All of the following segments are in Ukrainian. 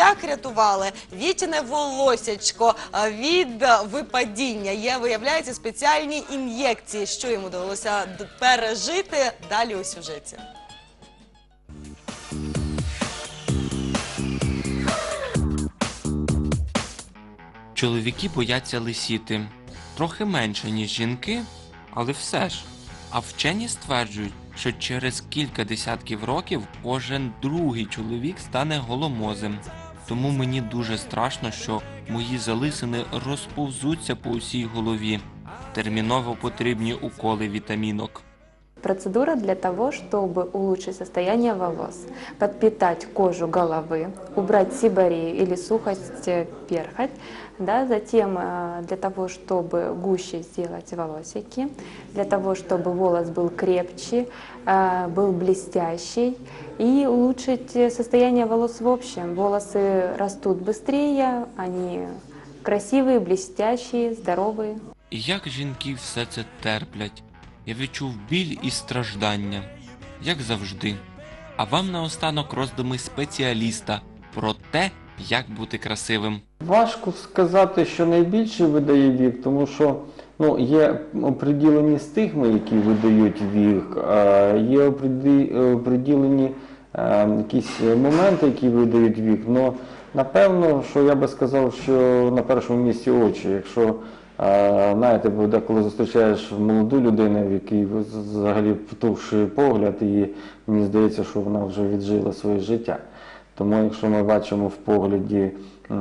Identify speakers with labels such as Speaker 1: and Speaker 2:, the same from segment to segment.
Speaker 1: як рятували вітіне волосячко від е, випадіння. Є, виявляється, спеціальні ін'єкції. Що йому довелося пережити далі у сюжеті.
Speaker 2: Чоловіки бояться лисіти трохи менше, ніж жінки, але все ж. А вчені стверджують, що через кілька десятків років кожен другий чоловік стане голомозим. Тому мені дуже страшно, що мої залисини розповзуться по усій голові. Терміново потрібні уколи вітамінок.
Speaker 3: Процедура для того, чтобы улучшить состояние волос, подпитать кожу головы, убрать сибарею или сухость э, перхоть, да, затем э, для того, чтобы гуще сделать волосики, для того, чтобы волос был крепче, э, был блестящий и улучшить состояние волос в общем. Волосы растут быстрее, они красивые, блестящие, здоровые.
Speaker 2: Як жінки все це терплять? Я відчув біль і страждання, як завжди. А вам наостанок роздуми спеціаліста про те, як бути красивим.
Speaker 4: Важко сказати, що найбільше видає вік, тому що ну, є оприділені стигми, які видають вік, а є оприділені е, якісь моменти, які видають вік. Ну, напевно, що я би сказав, що на першому місці очі. Якщо знаєте, бо деколи зустрічаєш молоду людину, в якій взагалі потухший погляд, і мені здається, що вона вже віджила своє життя. Тому якщо ми бачимо в погляді е,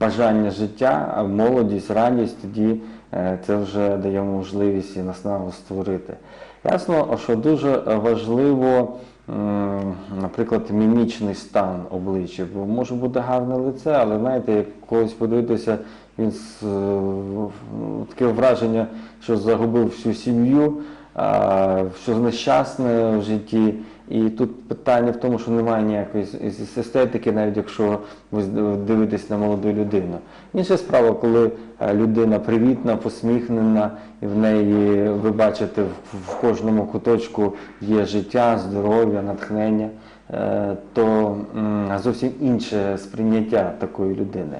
Speaker 4: бажання життя, молодість, радість, тоді е, це вже дає можливість і наснагу створити. Ясно, що дуже важливо, наприклад, мімічний стан обличчя, бо може бути гарне лице, але знаєте, як когось подивитися, він е, таке враження, що загубив всю сім'ю, що нещасне в житті. І тут питання в тому, що немає ніякої естетики, навіть якщо ви дивитесь на молоду людину. Інша справа, коли е, людина привітна, посміхнена, і в неї ви бачите в, в кожному куточку є життя, здоров'я, натхнення, е, то зовсім інше сприйняття такої людини.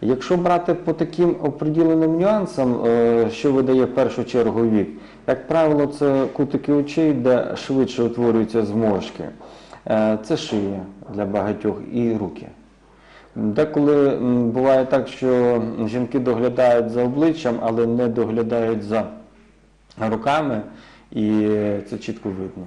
Speaker 4: Якщо брати по таким оприділеним нюансам, е, що видає в першу чергу вік, як правило, це кутики очей, де швидше утворюються зморшки. Е, Це шия для багатьох і руки. Деколи буває так, що жінки доглядають за обличчям, але не доглядають за руками, і це чітко видно.